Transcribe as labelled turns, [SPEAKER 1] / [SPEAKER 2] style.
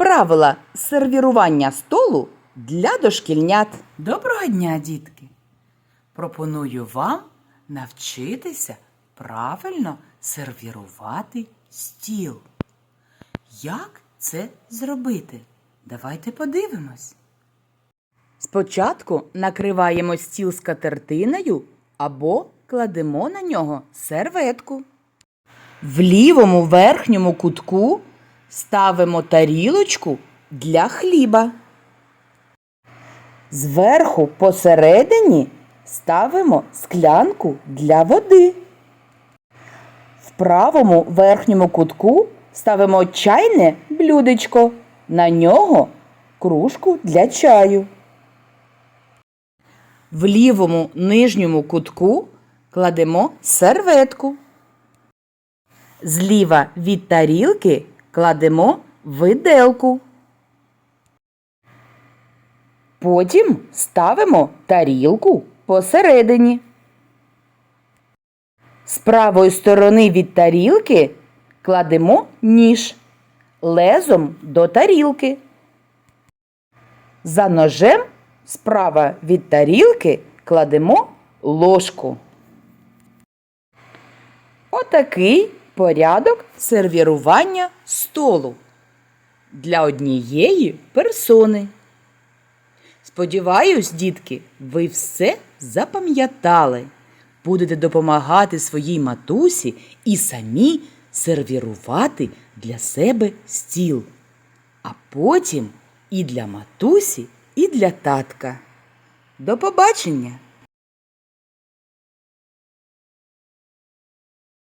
[SPEAKER 1] Правила сервірування столу для дошкільнят.
[SPEAKER 2] Доброго дня, дітки! Пропоную вам навчитися правильно сервірувати стіл. Як це зробити? Давайте подивимось.
[SPEAKER 1] Спочатку накриваємо стіл скатертиною або кладемо на нього серветку. В лівому верхньому кутку ставимо тарілочку для хліба. Зверху посередині ставимо склянку для води. В правому верхньому кутку ставимо чайне блюдечко. На нього кружку для чаю. В лівому нижньому кутку кладемо серветку. Зліва від тарілки кладемо виделку. Потім ставимо тарілку посередині. З правої сторони від тарілки кладемо ніж лезом до тарілки. За ножем справа від тарілки кладемо ложку. Отакий порядок сервірування столу для однієї персони. Сподіваюсь, дітки, ви все запам'ятали. Будете допомагати своїй матусі і самі сервірувати для себе стіл. А потім і для матусі, і для татка. До побачення!